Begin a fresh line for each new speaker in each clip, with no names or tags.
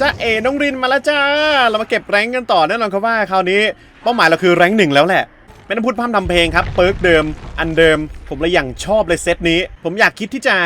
จ้าเอ๋น้องรินมาแล้วจ้า เรามาเก็บแรงกันต่อแน่นอนครับว่าคราวนี้เป้าหมายเราคือแรงหนึ่งแล้วแหละไม่ต้องพูดพร่ำทำเพลงครับเปิร์กเดิมอันเดิม ผมเลยอย่างชอบเลยเซตนี้ ผมอยากคิดที่จะ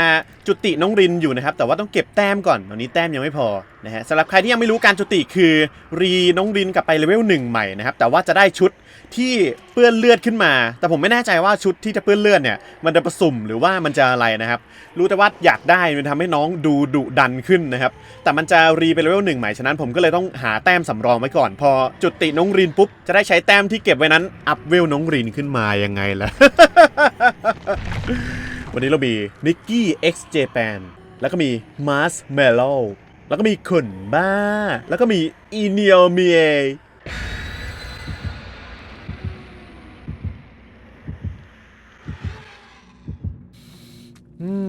จุติน้องรินอยู่นะครับ แต่ว่าต้องเก็บแต้มก่อนตอนนี้แต้มยังไม่พอนะฮะสำหรับใครที่ยังไม่รู้การจุติคือรีน้องรินกลับไปเลเวลหนึ่งใหม่นะครับแต่ว่าจะได้ชุด ที่เปื้อนเลือดขึ้นมา แต่ผมไม่แน่ใจว่าชุดที่จะเปื้อนเลือดเนี่ย มันจะผสมหรือว่ามันจะอะไรนะครับ รู้แต่ว่าอยากได้มันทำให้น้องดูดุดันขึ้นนะครับ แต่มันจะรีเป็นเลเวลหนึ่งใหม่ฉะนั้นผมก็เลยต้องหาแต้มสำรองไว้ก่อน พอจุดติน้องรินปุ๊บ จะได้ใช้แต้มที่เก็บไว้นั้นอัพเวลน้องรินขึ้นมายังไงล่ะวันนี้เรามีนิกกี้ X Japan แปนแล้วก็มี Mars m e l l o w แล้วก็มีขุนบ้า แล้วก็มีอีเนียเมีย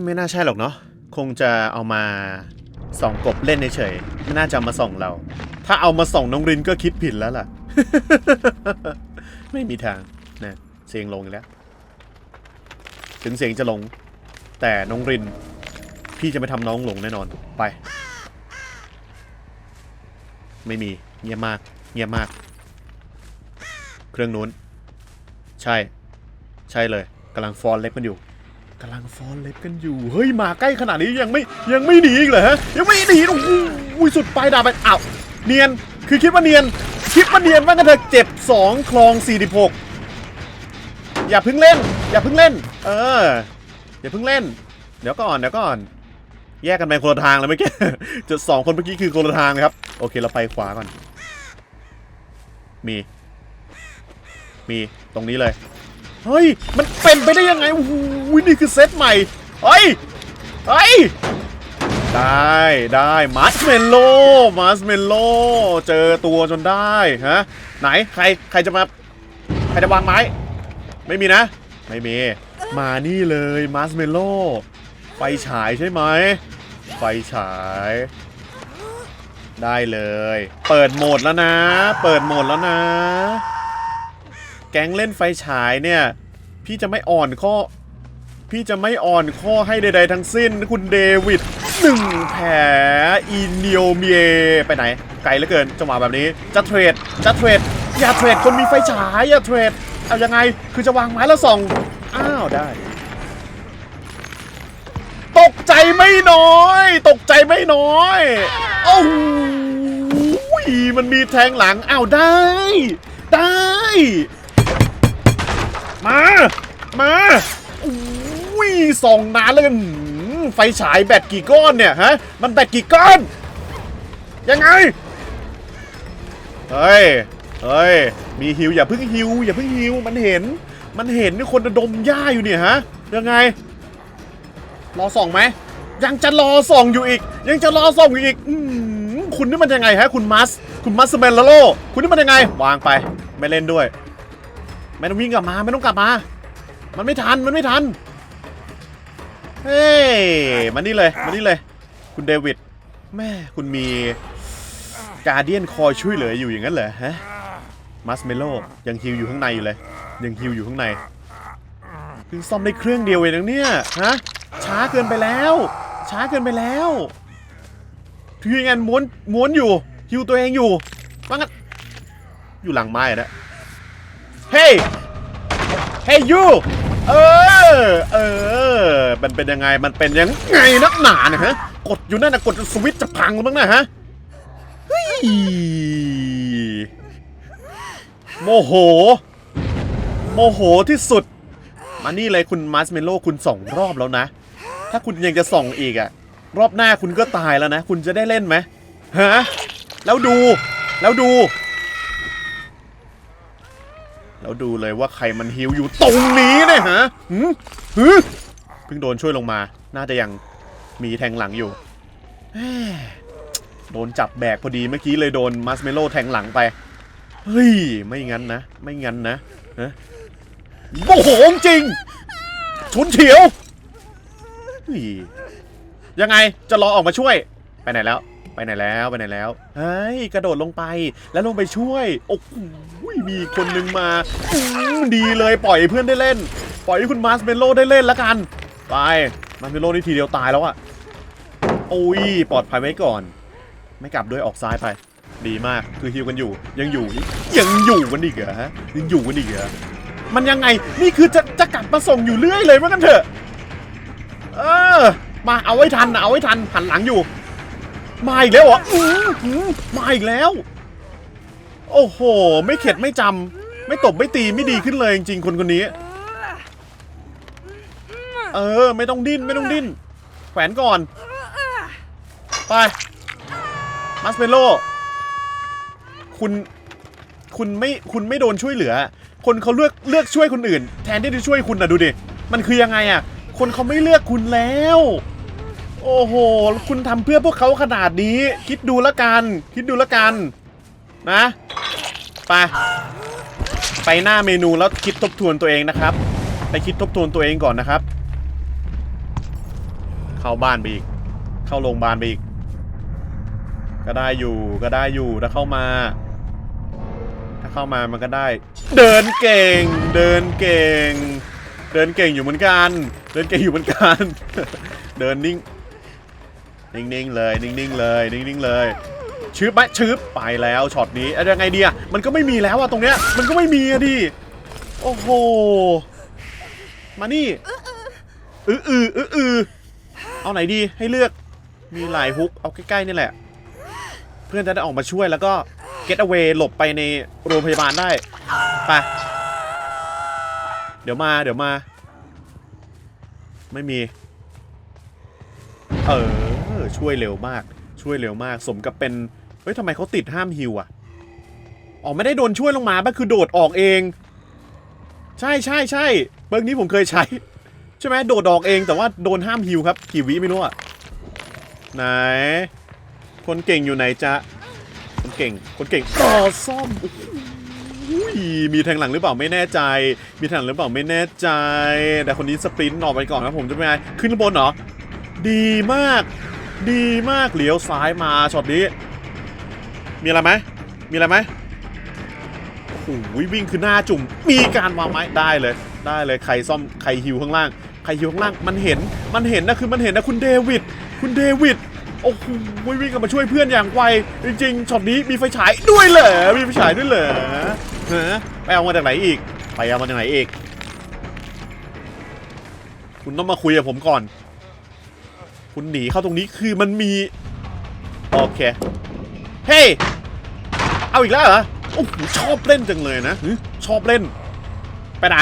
ไม่น่าใช่หรอกเนาะคงจะเอามาส่องกบเล่นเฉยไม่น่าจะมาส่องเรา ถ้าเอามาส่องน้องรินก็คิดผิดแล้วล่ะ ไม่มีทางนะเสียงลงอีกแล้ว ถึงเสียงจะลง แต่น้องริน พี่จะไม่ทำน้องหลงแน่นอนไป ไม่มีเงียบมาก เงียบมาก เครื่องนู้น ใช่ ใช่เลยกำลังฟอนเล็บกันอยู่ กำลังฟอนเล็บกันอยู่ เฮ้ย มาใกล้ขนาดนี้ยังไม่ยังไม่หนีอีกเหรอฮะ ยังไม่หนีโอ้โหอุ้ยสุดปลายดาบไปอ้าวเนียน คือคิดว่าเนียน คิดว่าเนียนว่ากันเถอะเจ็บ 2 คลอง 46 อย่าพิ่งเล่น อย่าพิ่งเล่น เออ อย่าพิ่งเล่น เดี๋ยวก่อนเดี๋ยวก่อน แยกกันไปคนละทางแล้วเมื่อกี้จุดสองคนเมื่อกี้คือคนละทางนะครับ โอเคเราไปขวาก่อน มี มีตรงนี้เลย เฮ้ย มันเป็นไปได้ยังไงโอ้โหนี่คือเซตใหม่ เฮ้ย เฮ้ย ได้ได้มาร์ชเมลโล่มาร์ชเมลโล่เจอตัวจนได้ฮะไหนใครใครจะมาใครจะวางไม้ไม่มีนะ ไม่มี มานี่เลยมาร์ชเมลโล่ไฟฉายใช่ไหมไฟฉาย ได้เลย เปิดโหมดแล้วนะ เปิดโหมดแล้วนะ แก๊งเล่นไฟฉายเนี่ย พี่จะไม่อ่อนข้อ พี่จะไม่อ่อนข้อให้ใดๆทั้งสิ้น คุณเดวิดหนึ่งแผลอีเนียวเมียไปไหน ไกลเหลือเกินจังหวะแบบนี้จะเทรดจะเทรดอย่าเทรดคนมีไฟฉายอย่าเทรดเอายังไงคือจะวางไม้แล้วส่องอ้าวได้ ตกใจไม่น้อย ตกใจไม่น้อยโอ้โหมันมีแทงหลังอ้าวได้ ได้ มา มาอุ้ยส่องนานเลยกันไฟฉายแบตกี่ก้อนเนี่ยฮะ มันแบตกี่ก้อน ยังไง เฮ้ย เฮ้ย มีฮิวอย่าเพิ่งฮิวอย่าเพิ่งฮิวมันเห็น มันเห็นนี่คนดมหญ้าอยู่เนี่ยฮะ ยังไง รอส่องไหม ยังจะรอส่องอยู่อีก ยังจะรอส่องอยู่อีกอคุณนี่มันยังไงฮะ คุณมัส คุณมัสเมลโล คุณนี่มันยังไง วางไป ไม่เล่นด้วย ไม่ต้องวิ่งกลับมาไม่ต้องกลับมา มันไม่ทันมันไม่ทัน เฮ้ยมานี่เลยมานี่เลย คุณเดวิดแม่คุณมีการเดียนคอยช่วยเหลืออยู่อย่างนั้นเหรอฮะมัสเมโลยังฮิวอยู่ข้างในอยู่เลย ยังฮิวอยู่ข้างในเพิ่งซ่อมได้เครื่องเดียวเองนะเนี่ยฮะช้าเกินไปแล้ว ช้าเกินไปแล้วถือยังไงม้วนม้วนอยู่ฮิวตัวเองอยู่ว่างั้นอยู่หลังไม้อะนะ เฮ้ยเฮ้ยยูเออ เออ มันเป็นยังไง มันเป็นยังไงนักหนาเนี่ยฮะ กดอยู่นั่นนะกดสวิตช์จะพังแล้วมั้งนะฮะเฮ้ยโมโห โมโหที่สุด มานี่เลยคุณมาร์ชเมโล่คุณส่องรอบแล้วนะ ถ้าคุณยังจะส่องอีกอะรอบหน้าคุณก็ตายแล้วนะ คุณจะได้เล่นไหมฮะ แล้วดู แล้วดู แล้วดูเลยว่าใครมันฮิวอยู่ตรงนี้เนี่ยฮะหืมหืมเพิ่งโดนช่วยลงมา น่าจะยังมีแทงหลังอยู่ โดนจับแบกพอดีเมื่อกี้เลยโดนมัสเมโลแทงหลังไป เฮ้ย ไม่งั้นนะ ไม่งั้นนะนะโมโหจริง ชุนเฉียวเฮ้ยยังไงจะรอออกมาช่วย ไปไหนแล้ว ไปไหนแล้ว ไปไหนแล้ว เฮ้ย กระโดดลงไปแล้วลงไปช่วย โอ้โห มีคนหนึ่งมาดีเลยปล่อยให้เพื่อนได้เล่น ปล่อยให้คุณมาร์สเมโลได้เล่นแล้วกันไปมาร์สเมโลนี่ทีเดียวตายแล้วอะโอ้ยปลอดภัยไว้ก่อน ไม่กลับด้วยออกซ้ายไป ดีมากคือฮิวกันอยู่ ยังอยู่ยังอยู่กันอีกเหรอฮะยังอยู่กันอีกเหรอมันยังไงนี่คือจะจะกลับมาส่งอยู่เรื่อยเลยว่ากันเถอะ เออ มาเอาไว้ทันเอาไว้ทันหันหลังอยู่ มาอีกแล้วเหรอ,ออมาอีกแล้ว โอ้โห ไม่เข็ดไม่จำไม่ตบไม่ตีไม่ดีขึ้นเลยจริงๆคนคนนี้ เออ ไม่ต้องดิ้นไม่ต้องดิ้นแขวนก่อน ไปมัสเปโลคุณคุณไม่คุณไม่โดนช่วยเหลือ คนเขาเลือกเลือกช่วยคนอื่น แทนที่จะช่วยคุณนะดูดิ มันคือยังไงอะ คนเขาไม่เลือกคุณแล้ว โอ้โห คุณทำเพื่อพวกเขาขนาดนี้ คิดดูละกัน คิดดูละกัน นะไปไปหน้าเมนูแล้วคิดทบทวนตัวเองนะครับ ไปคิดทบทวนตัวเองก่อนนะครับ เข้าบ้านไปอีก เข้าโรงพยาบาลไปอีก ก็ได้อยู่ก็ได้อยู่ถ้าเข้ามา ถ้าเข้ามามันก็ได้ เดินเก่ง เดินเก่ง เดินเก่งอยู่เหมือนกัน เดินเก่งอยู่เหมือนกัน เดินนิ่ง นิ่งๆเลย นิ่งๆเลย นิ่งๆเลย ชืบไหมชืบไปแล้วช็อตนี้เอายังไงเดีอะมันก็ไม่มีแล้วอะตรงเนี้ยมันก็ไม่มีอะดิโอ้โหมานี่อืออืออืออือเอาไหนดีให้เลือกมีหลายฮุกเอาใกล้ๆนี่แหละ เพื่อนจะได้ออกมาช่วยแล้วก็ get away หลบไปในโรงพยาบาลได้ไปเดี๋ยวมาเดี๋ยวมา ไม่มี เออช่วยเร็วมาก ช่วยเร็วมาก สมกับเป็น เฮ้ยทำไมเขาติดห้ามฮิวอะอ๋อไม่ได้โดนช่วยลงมาบ้าคือโดดออกเอง ใช่ใช่ใช่เบิร์กนี้ผมเคยใช้ ใช่ไหมโดดออกเองแต่ว่าโดนห้ามฮิวครับกี่วิไม่รู้อะไหน คนเก่งอยู่ไหนจ๊ะคนเก่งคนเก่งต่อซ่อมอุ้ยมีแทงหลังหรือเปล่าไม่แน่ใจ มีแทงหลังหรือเปล่าไม่แน่ใจ แต่คนนี้สปรินต์ออกไปก่อนครับผมจะเป็นไงขึ้นบนเหรอ ดีมาก ดีมากเลี้ยวซ้ายมาช็อตนี้ มีอะไรไหมมีอะไรไหมโอ้โหวิ่งคือหน้าจุ่ม มีการวางไม้ได้เลย ได้เลยใครซ่อมใครฮิวข้างล่างใครฮิวข้างล่างมันเห็นมันเห็นนะคือมันเห็นนะคุณเดวิดคุณเดวิดโอ้โหวิ่งกลับมาช่วยเพื่อนอย่างไวจริงๆช็อตนี้มีไฟฉายด้วยเหรอมีไฟฉายด้วยเหรอฮะไปเอามาจากไหนอีก ไปเอามาจากไหนอีก คุณต้องมาคุยกับผมก่อน คุณหนีเข้าตรงนี้คือมันมี โอเค เฮ้ย เอาอีกแล้วเหรอโอ้โหชอบเล่นจังเลยนะหึชอบเล่น ไปไหน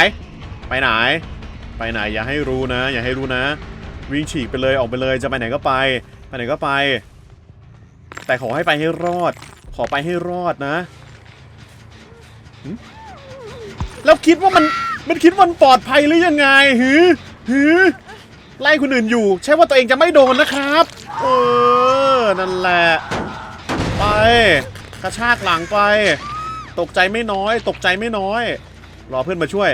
ไปไหน ไปไหนอย่าให้รู้นะ อย่าให้รู้นะ วิ่งฉีกไปเลยออกไปเลยจะไปไหนก็ไป ไปไหนก็ไป แต่ขอให้ไปให้รอด ขอไปให้รอดนะหึแล้วคิดว่ามันมันคิดว่ามันปลอดภัยหรือยังไงหือหือไล่คนอื่นอยู่ ใช่ว่าตัวเองจะไม่โดนนะครับ เออ นั่นแหละ ไป กระชากหลังไป ตกใจไม่น้อย ตกใจไม่น้อย รอเพื่อนมาช่วย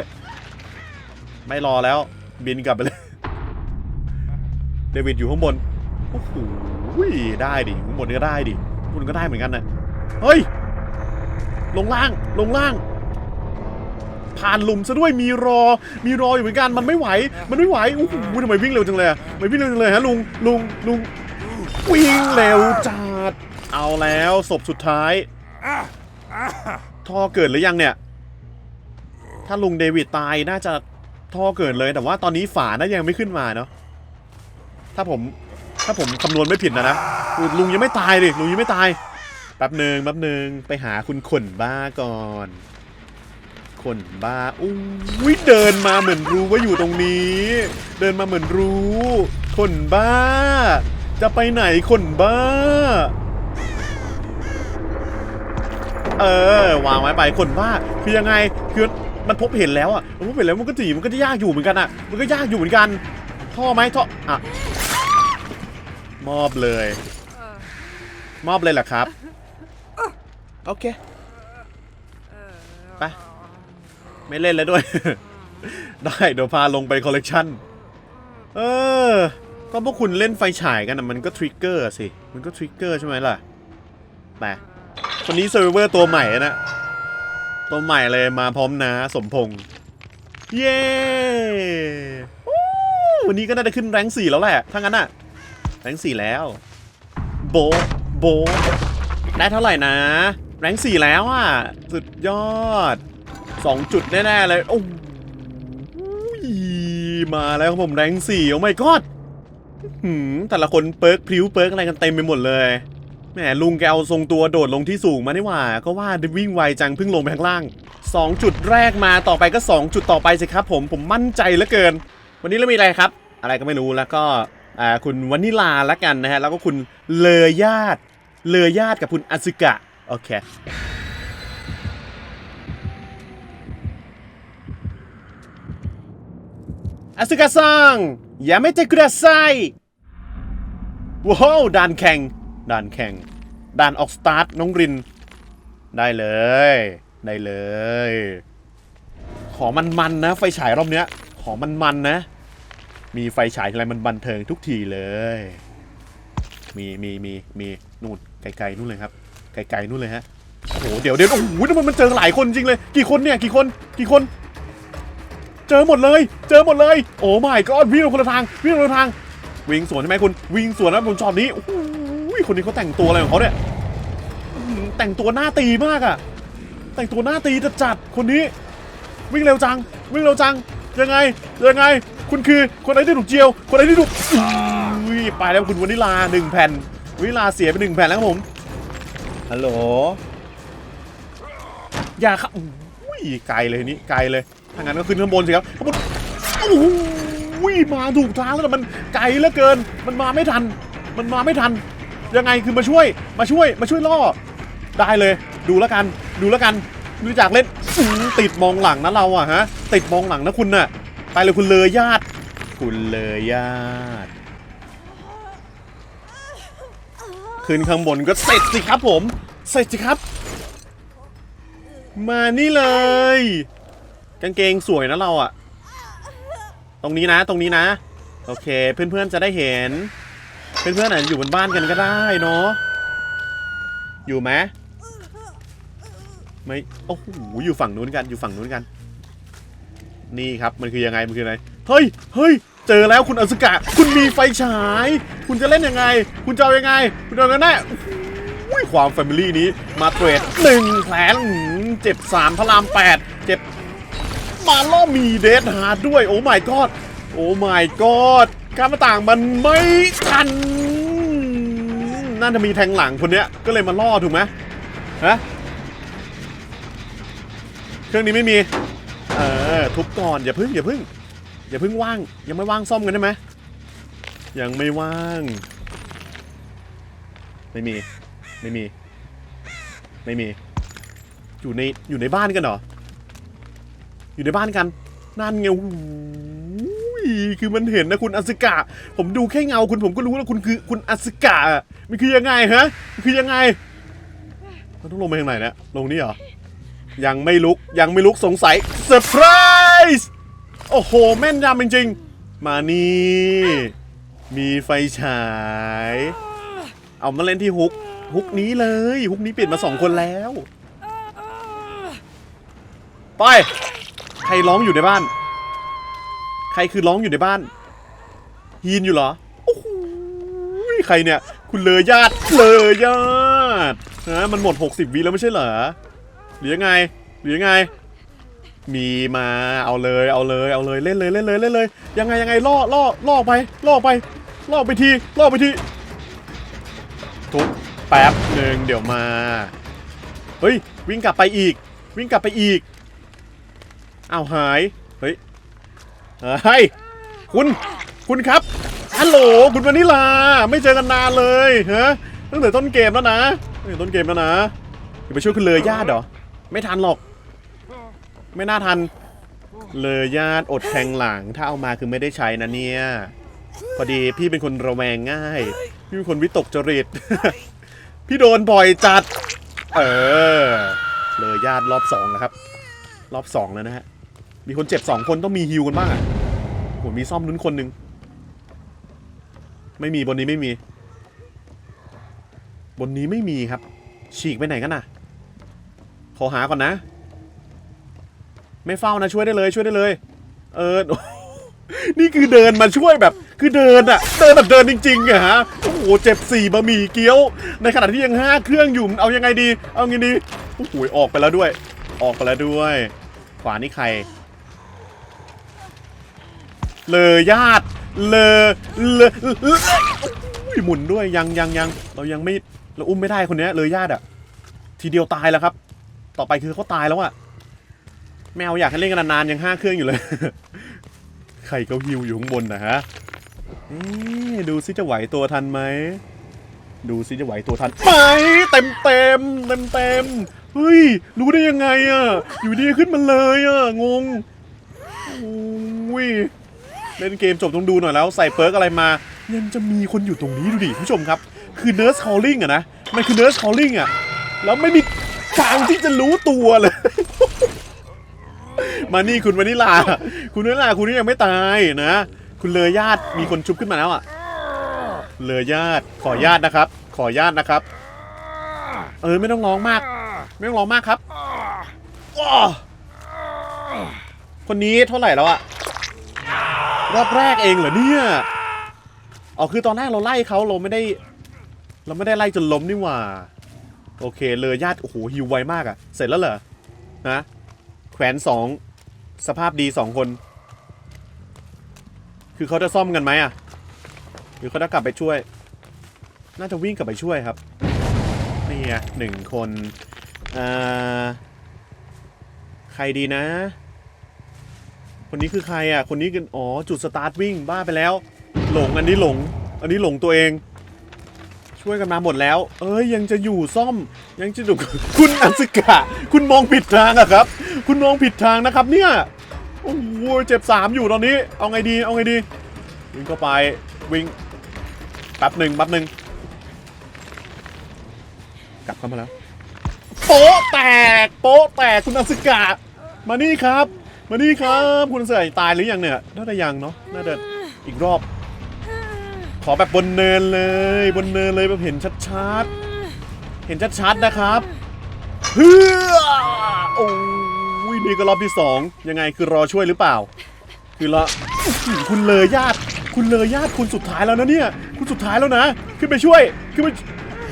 ไม่รอแล้ว บินกลับไปเลย เดวิดอยู่ข้างบน โอ้โห ได้ดิ ข้างบนก็ได้ดิคุณก็ได้เหมือนกันนะ เฮ้ย ลงล่าง ลงล่าง ผ่านหลุมซะด้วย มีรอ มีรออยู่เหมือนกัน มันไม่ไหว มันไม่ไหว โอ้โหทำไมวิ่งเร็วจังเลยทำไมวิ่งเร็วจังเลยฮะลุง ลุง ลุง วิ่งเร็วจัด เอาแล้วศพสุดท้าย ท่อเกิดหรือยังเนี่ย ถ้าลุงเดวิดตายน่าจะท่อเกิดเลยแต่ว่าตอนนี้ฝาน่ายังไม่ขึ้นมาเนาะถ้าผมถ้าผมคำนวณไม่ผิดนะนะลุงยังไม่ตายดิลุงยังไม่ตายแป๊บหนึ่งแป๊บหนึ่งไปหาคุณขนบ้าก่อนขนบ้าอุ้ยเดินมาเหมือนรู้ว่าอยู่ตรงนี้ เดินมาเหมือนรู้ขนบ้า จะไปไหนขนบ้า เออ วางไว้ไปขนบ้าคือยังไงคือมันพบเห็นแล้วอะมันพบเห็นแล้วมันก็จีมันก็จะยากอยู่เหมือนกันอะ มันก็ยากอยู่เหมือนกันท่อไหมท่ออะมอบเลย มอบเลยเหรอครับ โอเคไปไม่เล่นแล้วด้วย ได้เดี๋ยวพาลงไปคอลเลกชันเออก็พวกคุณเล่นไฟฉายกันนะมันก็ทริกเกอร์สิ มันก็ทริกเกอร์ใช่ไหมล่ะไป คนนี้เซอร์เวอร์ตัวใหม่นะ ตัวใหม่เลยมาพร้อมนะสมพงษ์เย้วันนี้ก็น่าจะขึ้นแรงสี่แล้วแหละ ถ้างั้นอะแรงสี่แล้ว โบ โบ ได้เท่าไหร่นะ แรงสี่แล้วอะสุดยอดสองจุดแน่ๆเลย โอ้มาแล้วครับผมแรงสี่โอ้ไม่กอดหืมแต่ละคนเปิร์กพริ้วเปิร์กอะไรกันเต็มไปหมดเลย แหมลุงแกเอาทรงตัวโดดลงที่สูงมานี่หว่า ก็ว่าวิ่งไวจังเพิ่งลงไปข้างล่างสองจุดแรกมาต่อไปก็สองจุดต่อไปสิครับ ผมผมมั่นใจเหลือเกิน วันนี้เรามีอะไรครับ อะไรก็ไม่รู้แล้วก็อ่าคุณวานิลาละกันนะฮะแล้วก็คุณเลอญาติเลอญาติกับคุณอสึกะโอเคอสึกะซังอย่าไม่เตะกุดาไซว้าวด่านแข่ง ด่านแข่ง ด่านออกสตาร์ทน้องริน ได้เลย ได้เลย ขอมันๆนนะ ไฟฉายรอบเนี้ย ขอมันๆนนะ มีไฟฉายอะไรมันบันเทิงทุกทีเลย มีมีมีมีนู่นไกลๆนู่นเลยครับ ไกลๆนู่นเลยฮะโอ้โหเดี๋ยวเดี๋ยวโอ้โหทำไมมันเจอหลายคนจริงเลย กี่คนเนี่ยกี่คนกี่คน เจอหมดเลย เจอหมดเลย โอ้ไม่ก็วิ่งคนละทางวิ่งคนละทาง วิ่งสวนใช่ไหมคุณ วิ่งสวนนะบนจอดนี้โอ้โห คนนี้เขาแต่งตัวอะไรของเขาเนี่ยอื้อหือแต่งตัวหน้าตีมากอะแต่งตัวหน้าตีจัดจัดๆคนนี้ วิ่งเร็วจัง วิ่งเร็วจัง ยังไง ยังไง คุณคือคนไหนที่ถูกเจียว คนไหนที่ถูกอุ้ยไปแล้วคุณวานิลาหนึ่งแผ่นวานิลาเสียไปหนึ่งแผ่นแล้วครับผมฮัลโหลอย่าครับอุ้ยไกลเลยนี่ไกลเลยถ้างั้นก็ขึ้นข้างบนสิครับข้างบนโอ้โหมาถูกทางแล้วแต่มันไกลเหลือเกิน มันมาไม่ทัน มันมาไม่ทัน ยังไงคือมาช่วยมาช่วยมาช่วยล่อ ได้เลย ดูแล้วกันดูแล้วกันดูจากเล่นอื้อติดมองหลังนะเราอะฮะ ติดมองหลังนะคุณน่ะไปเลยคุณเลยญาติ คุณเลยญาติ ขึ้นข้างบนก็เสร็จสิครับผม เสร็จสิครับ มานี่เลย กางเกงสวยนะเราอะตรงนี้นะตรงนี้นะ โอเค เพื่อนๆจะได้เห็น เพื่อนๆอาจจะอยู่บนบ้านกันก็ได้เนาะอยู่ไหมไม่โอ้โหอยู่ฝั่งนู้นกันอยู่ฝั่งนู้นกัน นี่ครับมันคือยังไงมันคืออะไรเฮ้ยเฮ้ยเจอแล้วคุณอสุกะ คุณมีไฟฉาย คุณจะเล่นยังไง คุณจะเอายังไง คุณจะเอากันแน่ความแฟมิลี่นี้มาเทรดหนึ่งแผลเจ็บสามพระรามแปดเจ็บมาล่อมีเดทฮาดด้วย โอ้ my god โอ้ my god การมาต่างมันไม่ทัน น่าจะมีแทงหลังคนเนี้ย ก็เลยมาล่อถูกไหมฮะเครื่องนี้ไม่มี เออ ทุบก่อน อย่าพึ่ง อย่าพึ่ง อย่าพึ่งว่าง ยังไม่ว่างซ่อมกันได้ไหมยังไม่ว่าง ไม่มี ไม่มี ไม่มี อยู่ใน อยู่ในบ้านกันเหรอ อยู่ในบ้านกัน นั่นไง คือมันเห็นนะคุณอสกะ ผมดูแค่เงาคุณผมก็รู้แล้วคุณคือคุณอสกะอะมันคือยังไงฮะมันคือยังไงเราต้องลงไปทางไหนเนะลงนี่เหรอยังไม่ลุกยังไม่ลุกสงสัยเซอร์ไพรส์โอ้โหแม่นยำจริงๆ มานี่มีไฟฉาย เอามาเล่นที่ฮุกฮุกนี้เลยฮุกนี้เปลี่ยนมาสองคนแล้ว ไป ใครร้องอยู่ในบ้าน รคือร้องอยู่ในบ้านฮีนอยู่เหรอโอ้โหใครเนี่ย คุณเลอญาติเลอญาตินะมันหมด 60วิแล้วไม่ใช่เหรอหรือยังไงหรือยังไง มีมาเอาเลยเอาเลยเอาเลยเล่นเลยเล่นเลยเล่นเลย ยังไงยังไงล่อล่อล่อไปล่อไปล่อไปทีล่อไปทีทุบแป๊บหนึ่งเดี๋ยวมา เฮ้ย วิ่งกลับไปอีก วิ่งกลับไปอีกอ้าวหาย เฮ้ยคุณคุณครับฮัลโหลคุณวานิลา ไม่เจอกันนานเลยฮะตั้งแต่ต้นเกมแล้วนะตั้งแต่ต้นเกมแล้วนะอย่าไปช่วยคุณเลยญาติเหรอไม่ทันหรอก ไม่น่าทัน เลยญาติอดแทงหลัง ถ้าเอามาคือไม่ได้ใช้นะเนี่ยพอดีพี่เป็นคนระแวงง่าย พี่เป็นคนวิตกจริต พี่โดนบ่อยจัด เออ เลยญาติรอบสองแล้วครับ รอบสองแล้วนะฮะ มีคนเจ็บสองคนต้องมีฮิวกันบ้างอะโหมีซ่อมนุ้นคนหนึ่งไม่มีบนนี้ไม่มี บนนี้ไม่มีครับ ฉีกไปไหนกันน่ะขอหาก่อนนะ ไม่เฝ้านะช่วยได้เลยช่วยได้เลย เออ นี่คือเดินมาช่วยแบบ คือเดินอะเดินแบบเดินจริงๆอะฮะโอ้โหเจ็บสี่บะหมี่เกี๊ยว ในขณะที่ยังห้าเครื่องอยู่เอายังไงดี เอาไงดีโอ้โหออกไปแล้วด้วย ออกไปแล้วด้วย ขวานี่ใคร เลยญาติ เลเลยเลยหมุนด้วยยังยังยังเรายังไม่เราอุ้มไม่ได้คนนี้เลยญาติอะทีเดียวตายแล้วครับ ต่อไปคือเขาตายแล้วอะแมวอยากให้เล่นกันนานๆยังห้าเครื่องอยู่เลยใครก็ฮิวอยู่ข้างบนนะฮะดูซิจะไหวตัวทันไหมดูซิจะไหวตัวทันไหมเต็มเต็มเต็มเต็มเฮ้ยรู้ได้ยังไงอะอยู่ดีขึ้นมาเลยอะงงโอ้ย เล่นเกมจบต้องดูหน่อยแล้วใส่เปิร์กอะไรมายังจะมีคนอยู่ตรงนี้ดูดิผู้ชมครับ คือ nurse calling อะนะ มันคือ nurse calling อะแล้วไม่มีทางที่จะรู้ตัวเลย มานี่คุณวานิลา คุณวานิลาคุณนี่ยังไม่ตายนะ คุณเลอญาติมีคนชุบขึ้นมาแล้วอะเลอญาติขอญาตินะครับ ขอญาตินะครับ เออไม่ต้องร้องมาก ไม่ต้องร้องมากครับคนนี้เท่าไหร่แล้วอะ รอบแรกเองเหรอเนี่ยอ๋อคือตอนแรกเราไล่เขาเราไม่ได้ เราไม่ได้ไล่จนล้มนี่หว่า โอเคเลยญาติโอ้โหฮิวไวมากอะเสร็จแล้วเหรอนะแขวนสองสภาพดีสองคน คือเขาจะซ่อมกันไหมอะหรือเขาจะกลับไปช่วย น่าจะวิ่งกลับไปช่วยครับนี่ไงหนึ่งคนอ่าใครดีนะ คนนี้คือใครอะ คนนี้กันอ๋อ จุดสตาร์ทวิ่งบ้าไปแล้ว หลงอันนี้หลง อันนี้หลงตัวเอง ช่วยกันมาหมดแล้ว เอ้ยยังจะอยู่ซ่อม ยังจะดูคุณอัศกะ คุณมองผิดทางอะครับ คุณมองผิดทางนะครับเนี่ยโอ้โหเจ็บสามอยู่ตอนนี้ เอาไงดี เอาไงดี วิ่งเข้าไปวิ่งแป๊บหนึ่งแป๊บหนึ่งกลับเข้ามาแล้วโป๊ะแตกโป๊ะแตกคุณอัศกะ มานี่ครับ มานี่ครับ คุณเสือตายหรือยังเนี่ย น่าจะยังเนาะ น่าจะอีกรอบ ขอแบบบนเนินเลย บนเนินเลยแบบเห็นชัดๆ เห็นชัดๆนะครับเฮือโอ้ยนี่ก็รอบที่สองยังไงคือรอช่วยหรือเปล่า คือรออื้อหือคุณเลยญาติ คุณเลยญาติคุณสุดท้ายแล้วนะเนี่ย คุณสุดท้ายแล้วนะ ขึ้นไปช่วย ขึ้นไป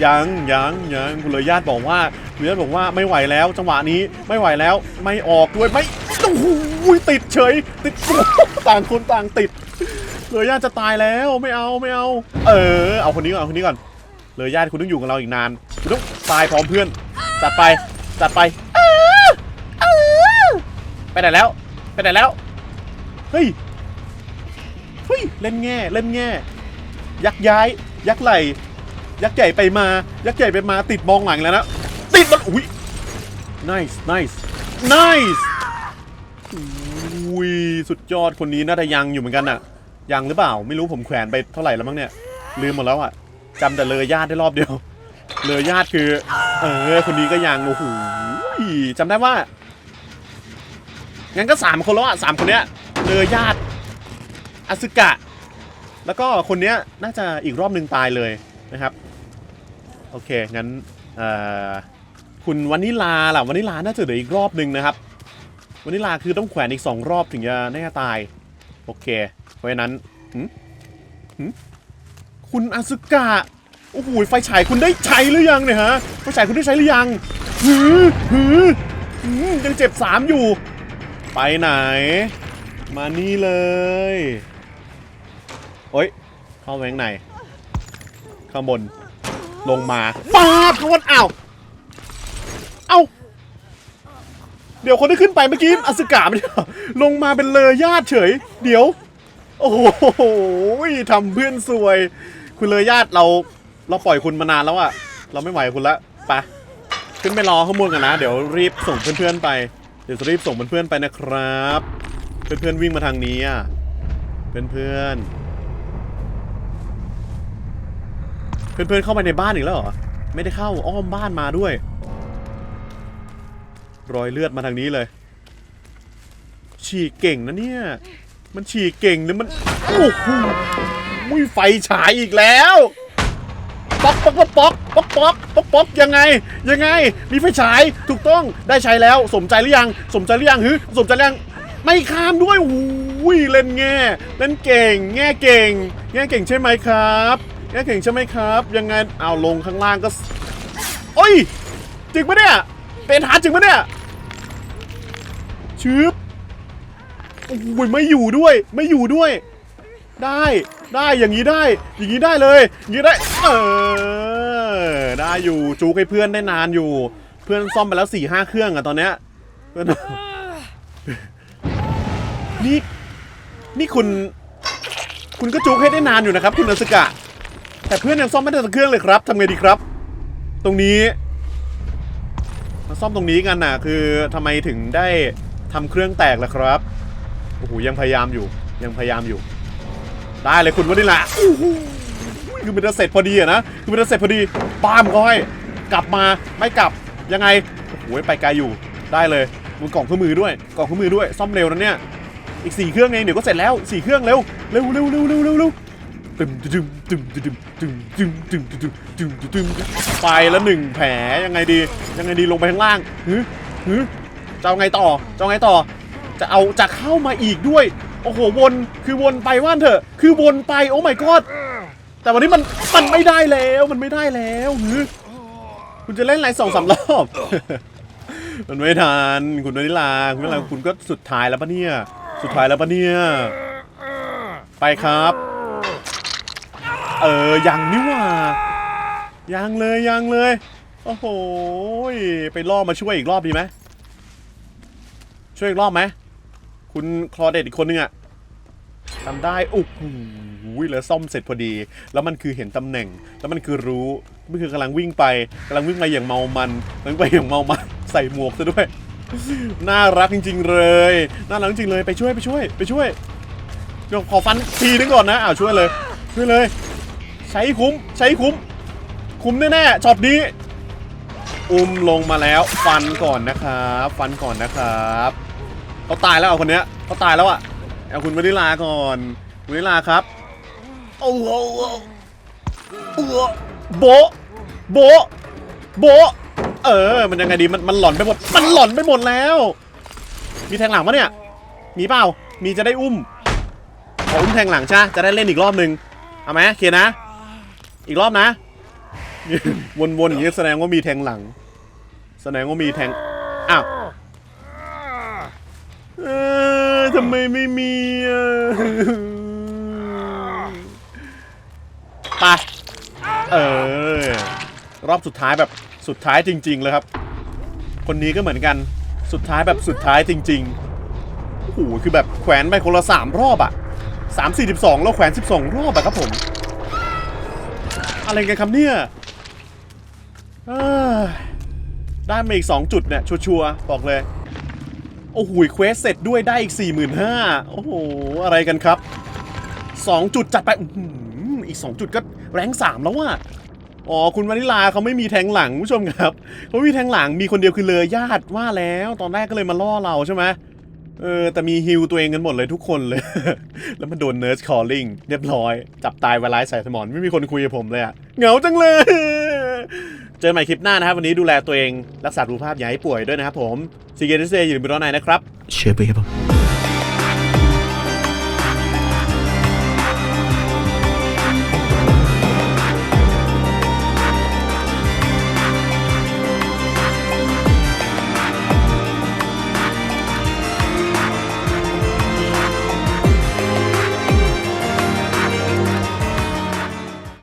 ยังยังยังคุณเลยญาติบอกว่าคุณ เลยญาติบอกว่าไม่ไหวแล้วจังหวะนี้ไม่ไหวแล้วไม่ออกด้วยไม่โอ้โหติดเฉย ติดต่างคนต่างติดเลยญาติจะตายแล้วไม่เอาไม่เอา เออ เอาคนนี้ก่อนเอาคนนี้ก่อนเลยญาติคุณต้องอยู่กับเราอีกนานคุณต้องตายพร้อมเพื่อนจัดไปจัดไปไปไหนแล้วไปไหนแล้วเฮ้ยเฮ้ยเล่นแง่เล่นแง่ ยักย้าย ยักไหลยักใหญ่ไปมา ยักใหญ่ไปมาติดมองหลังแล้วนะ มันอุ้ย nice nice nice อุ้ยสุดยอดคนนี้น่าจะยังอยู่เหมือนกันน่ะยังหรือเปล่า ไม่รู้ผมแขวนไปเท่าไหร่แล้วมั้งเนี่ย ลืมหมดแล้วอะจำแต่เลยญาติได้รอบเดียว เลยญาติคือ เออ คนนี้ก็ยังโอ้โหจำได้ว่า งั้นก็สามคนแล้วอะสามคนเนี้ย เลยญาติอสึกะ แล้วก็คนเนี้ยน่าจะอีกรอบหนึ่งตายเลยนะครับ โอเค งั้น เอ่อ คุณวานิลาล่ะวานิลาน่าจะเหลืออีกรอบหนึ่งนะครับวานิลาคือต้องแขวนอีกสองรอบถึงจะน่าตาย โอเค เพราะฉะนั้นหึหึคุณอาสึกะโอ้โหไฟฉายคุณได้ใช้หรือยังเนี่ยฮะไฟฉายคุณได้ใช้หรือยังหือหือหือยังเจ็บสามอยู่ ไปไหน มานี่เลยโอ๊ยเข้าไปข้างในข้างบนลงมาป้าบข้างบนอ้าว เดี๋ยวคนที่ขึ้นไปเมื่อกี้อสึกะไม่ใช่เหรอลงมาเป็นเลยญาติเฉย เดี๋ยว โอ้โหทำเพื่อนสวย คุณเลยญาติเรา เราปล่อยคุณมานานแล้วอะเราไม่ไหวคุณละไปขึ้นไปรอข้างบนกันนะ เดี๋ยวรีบส่งเพื่อนๆไป เดี๋ยวรีบส่งเพื่อนๆไปนะครับ เพื่อนๆวิ่งมาทางนี้อะเพื่อนๆเพื่อนๆเข้าไปในบ้านอีกแล้วเหรอไม่ได้เข้าอ้อมบ้านมาด้วย รอยเลือดมาทางนี้เลย ฉีกเก่งนะเนี่ย มันฉีกเก่งหรือมัน โอ้โหมุ้ยไฟฉายอีกแล้วป๊อกป๊อกป๊อกป๊อกป๊อกป๊อกป๊อกยังไง ยังไง มีไฟฉายถูกต้องได้ใช้แล้ว สมใจหรือยัง สมใจหรือยังฮึสมใจหรือยังไม่ข้ามด้วยโอ้ยเล่นแง่เล่นเก่ง แง่เก่ง แง่เก่งใช่ไหมครับ แง่เก่งใช่ไหมครับ ยังไงเอาลงข้างล่างก็โอ้ยจริงปะเนี่ยเป็นหาจริงปะเนี่ย ชืบโอ้ยไม่อยู่ด้วย ไม่อยู่ด้วย ได้ได้อย่างนี้ได้ อย่างนี้ได้เลยอย่างนี้ได้ เออได้อยู่จูกให้เพื่อนได้นานอยู่ เพื่อนซ่อมไปแล้วสี่ห้าเครื่องอะตอนเนี้ยเพื่อนนี่นี่คุณ คุณก็จูกให้ได้นานอยู่นะครับ คุณอสกะ แต่เพื่อนยังซ่อมไม่ได้สักเครื่องเลยครับทำไงดีครับ ตรงนี้มาซ่อมตรงนี้กันน่ะ คือทำไมถึงได้ ทำเครื่องแตกแล่ะครับ โอ้โหยังพยายามอยู่ ยังพยายามอยู่ ได้เลยคุณวะนี่แหละคือมันจะเสร็จพอดีอะนะ คือมันจะเสร็จพอดีป้ามก็ให้กลับมาไม่กลับยังไง โอ้โหไปไกลอยู่ ได้เลยมันกล่องเครื่องมือด้วย กล่องเครื่องมือด้วย ซ่อมเร็วนะเนี่ย อีกสี่เครื่องเองเดี๋ยวก็เสร็จแล้วสี่เครื่องเร็ว เร็วเร็วเร็วเร็วเร็วเร็วตึมตึมตึมตึมตึมตึมตึมตึมตึมตึมตึมไปแล้วหนึ่งแผลยังไงดี ยังไงดีลงไปข้างล่างหือหือ จะเอาไงต่อจะเอาไงต่อ จะเอาจะเข้ามาอีกด้วย โอ้โหวนคือวนไปว่านเถอะ คือวนไปโอ้ my god แต่วันนี้มันมันไม่ได้แล้วมันไม่ได้แล้วหือคุณจะเล่นอะไรสองสามรอบ มันไม่ทันคุณวนิลาคุณวนิลาคุณก็สุดท้ายแล้วปะเนี่ย สุดท้ายแล้วปะเนี่ย ไปครับ เออยังนี่หว่ายังเลยยังเลย โอ้โห ไปล่อมาช่วยอีกรอบดีไหม ช่วยอีกรอบไหม คุณคลอเดตอีกคนนึงอะทำได้โอ้โหแล้วซ่อมเสร็จพอดี แล้วมันคือเห็นตำแหน่ง แล้วมันคือรู้มันคือกำลังวิ่งไปกำลังวิ่งไปอย่างเมามันกำลังไปอย่างเมามันใส่หมวกซะด้วย น่ารักจริง ๆ เลย น่ารักจริงเลยไปช่วยไปช่วย ไปช่วยเดี๋ยวขอฟันทีนึงก่อนนะอ้าวช่วยเลย ช่วยเลย ใช้คุ้มใช้คุ้ม คุ้มแน่ๆช็อตนี้อุ้มลงมาแล้ว ฟันก่อนนะครับ ฟันก่อนนะครับ เขาตายแล้วเอาคนเนี้ยเขาตายแล้วอะเอาคุณวนิลาก่อนวนิลาครับโอ้โหโอ้โหโบะโบะโบะเออ มันยังไงดีมันมันหลอนไปหมด มันหลอนไปหมดแล้ว มีแทงหลังปะเนี่ย มีเปล่า มีจะได้อุ้มขออุ้มแทงหลังใช่จะได้เล่นอีกรอบหนึ่งเอาไหมเคียนะ อีกรอบนะ วนๆอย่างนี้แสดงว่ามีแทงหลัง แสดงว่ามีแทง อ้าว เออ ทำไมไม่มีอะไปเออ รอบสุดท้ายแบบสุดท้ายจริง ๆ เลยครับ คนนี้ก็เหมือนกันสุดท้ายแบบสุดท้ายจริงๆโอ้โหคือแบบแขวนไปคนละสามรอบอะสามสี่สิบสองแล้วแขวนสิบสองรอบอะครับผม อะไรกันครับเนี่ยเอ้ยได้มาอีกสองจุดเนี่ยชัวร์ๆบอกเลย โอ้โหเควสเสร็จด้วยได้อีก 45,000 โอ้โห อะไรกันครับ 2 จุดจัดไปอีก 2 จุดก็แรง3 แล้วว่ะอ๋อ คุณวานิลาเขาไม่มีแทงหลังผู้ชมครับเขามีแทงหลังมีคนเดียวคือเลยญาติว่าแล้ว ตอนแรกก็เลยมาล่อเราใช่ไหมเออ แต่มีฮิลตัวเองกันหมดเลยทุกคนเลย แล้วมันโดนเนิร์สคอลลิงเรียบร้อย จับตายไวไลท์ใส่สมอนไม่มีคนคุยกับผมเลยอะเหงาจังเลย เจอใหม่คลิปหน้านะครับ วันนี้ดูแลตัวเองรักษาสุขภาพอย่าให้ป่วยด้วยนะครับผมซีเกนเซย์อยู่บนร้อนในนะครับ
เชื่อไปครับผม